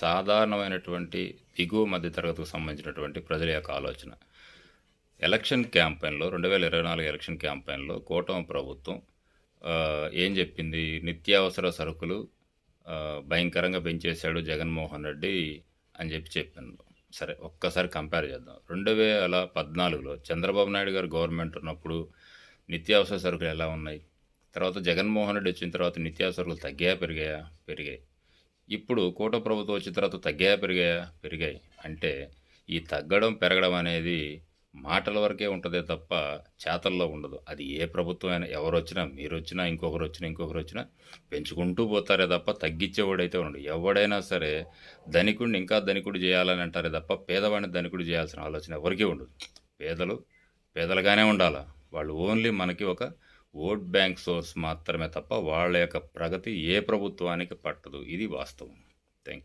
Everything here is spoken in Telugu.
సాధారణమైనటువంటి దిగువ మధ్యతరగతికి సంబంధించినటువంటి ప్రజల యొక్క ఆలోచన. ఎలక్షన్ క్యాంపెయిన్లో రెండు వేల ఇరవై నాలుగు ఎలక్షన్ క్యాంపెయిన్లో కూటమి ప్రభుత్వం ఏం చెప్పింది? నిత్యావసర సరుకులు భయంకరంగా పెంచేశాడు జగన్మోహన్ రెడ్డి అని చెప్పి చెప్పింది సరే ఒక్కసారి కంపేర్ చేద్దాం. రెండు వేల పద్నాలుగులో చంద్రబాబు నాయుడు గారు గవర్నమెంట్ ఉన్నప్పుడు నిత్యావసర సరుకులు ఎలా ఉన్నాయి? తర్వాత జగన్మోహన్ రెడ్డి వచ్చిన తర్వాత నిత్యావసరాలు తగ్గాయా పెరిగాయా? పెరిగాయి. ఇప్పుడు కూట ప్రభుత్వం వచ్చిన తర్వాత తగ్గాయా పెరిగాయా. పెరిగాయి అంటే ఈ తగ్గడం పెరగడం అనేది మాటల వరకే ఉంటుందే తప్ప చేతల్లో ఉండదు. అది ఏ ప్రభుత్వం అయినా ఎవరు వచ్చినా మీరు వచ్చినా ఇంకొకరు వచ్చినా ఇంకొకరు వచ్చినా పెంచుకుంటూ పోతారే తప్ప తగ్గించేవాడైతే ఉండడు. ఎవడైనా సరే ధనికుడిని ఇంకా ధనికుడు చేయాలని అంటారే తప్ప పేదవాడిని ధనికుడు చేయాల్సిన ఆలోచన ఎవరికీ ఉండదు. పేదలు పేదలుగానే ఉండాలి? వాళ్ళు ఓన్లీ మనకి ఒక ఓట్ బ్యాంక్ సోర్స్ మాత్రమే తప్ప వాళ్ళ యొక్క ప్రగతి ఏ ప్రభుత్వానికి పట్టదు. ఇది వాస్తవం. Thank you